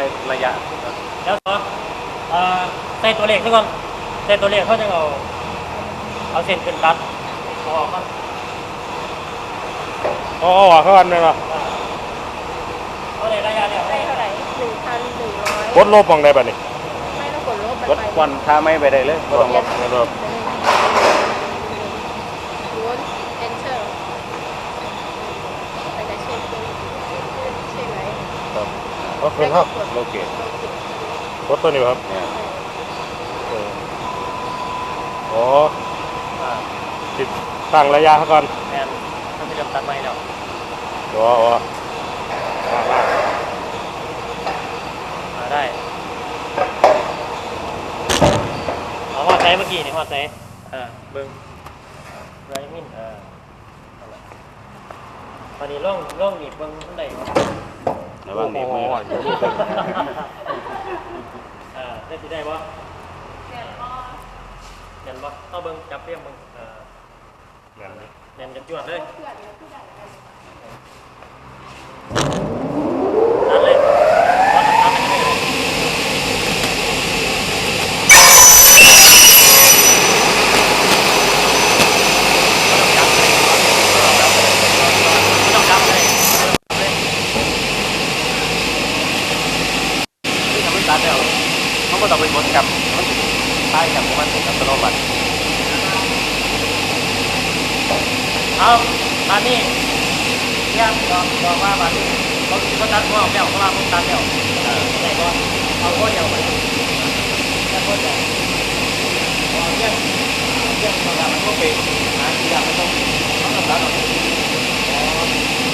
ส่ระยะแล้วก็เอ่อใส่ตัวเลขซะก่อนใส่ตัวเลขเขาจะเอาเอาเส้นขึ้นตัดเอาออกมาอ๋ออ๋อเขาอันนั้นป่ะเอาเลยระยะเนี่ยได้เท่าไหร่หนึ่งพันหนึ่งร้อยกดลบมองได้ป่ะนี่ไม่ต้องกดลบรถควันท่าไม่ไปได้เลยบ่ต้องลบกดลบ ล้วน enter ไปจะเช็คดูใช่ไหม ครับ ก็คือครับโลเกตกดตัวนี้ครับเนี่ยเอออ๋ออ่าติดตั้งระยะเขาก่อนแมนมันจะตัดไม้แล้วอ๋ออ๋ออ่าอ่ามาได้เอาหัวใจเมื่อกี้นี่หัวใจอ่าเบิ้งไรมินอ่าเอาละตอนนี้ล่องล่องหนีบเบิ้งข้างใน ระวังหนีบมืออ่าได้สิได้ปะเห็นปะเอาเบิ้งจับเรียมเบิ้งอ่านั่นนี่เน้นกันจวดเลยนั่นเลยว่าจะทำให้ได้ไม่ต้องจับเลยไม่ต้องจับเลย ที่ทำให้ตัดแล้วเขา ก็ต้องไปกดกับมันใต้กับมันเป็นอัตโนมัติเอามานี่ยังบอกบอกว่ามานี่เขาเขาตัดหัวออกแล้วเขาว่าผมตัดแล้วแต่ก็เอาหัวเดียวไปแค่หัวเดียวพอเรื่องเรื่องต่างๆมันก็เป็นหาที่ยากมันต้องต้องตัดออกอ๋อ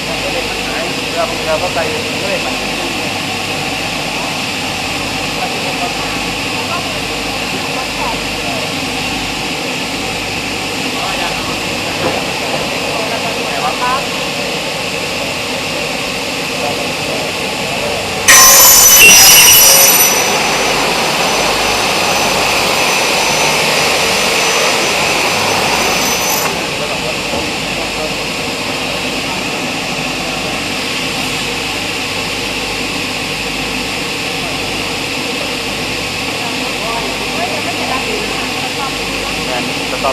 มันก็เลยมันหายเราเราก็ไปเรื่อยไป มันจะเป็นปัญหาอ๋ออย่างนั้นแต่ว่า งา